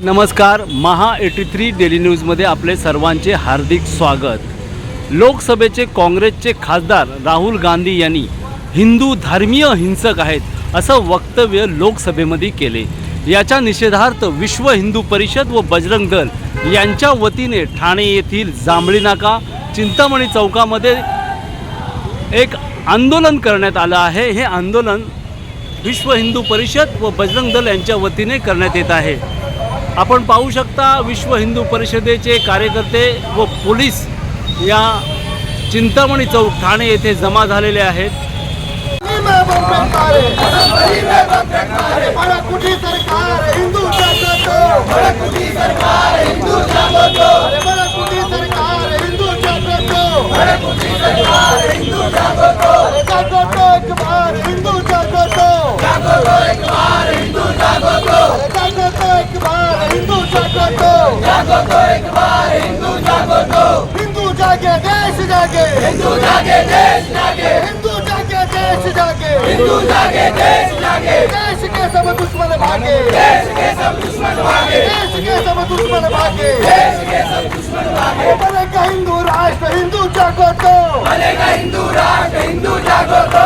नमस्कार महा eighty three daily न्यूजमध्ये आपले सर्वांचे हार्दिक स्वागत. लोकसभेचे काँग्रेसचे खासदार राहुल गांधी यांनी हिंदू धर्मीय हिंसक आहेत असं वक्तव्य लोकसभेमध्ये केले. याच्या निषेधार्थ विश्व हिंदू परिषद व बजरंग दल यांच्या वतीने ठाणे येथील जांभळी नाका चिंतामणी चौकामध्ये एक आंदोलन करण्यात आलं आहे. हे आंदोलन विश्व हिंदू परिषद व बजरंग दल यांच्या वतीने करण्यात येत आहे. आपण पाहू शकता विश्व हिंदू परिषदेचे कार्यकर्ते व पोलीस या चिंतामणी चौक ठाणे येथे जमा झालेले आहेत. सरकार जागे देश जागे हिंदू जागे देश जागे हिंदू जागे देश जागे हिंदू जागे देश जागे देश के सब दुश्मन भागे। देश के सब दुश्मन भागे। देश के सब दुश्मन भागे। देश के सब दुश्मन भागे। बनेगा हिंदू राष्ट्र हिंदू जागो तो। बनेगा हिंदू राष्ट्र हिंदू जागो तो।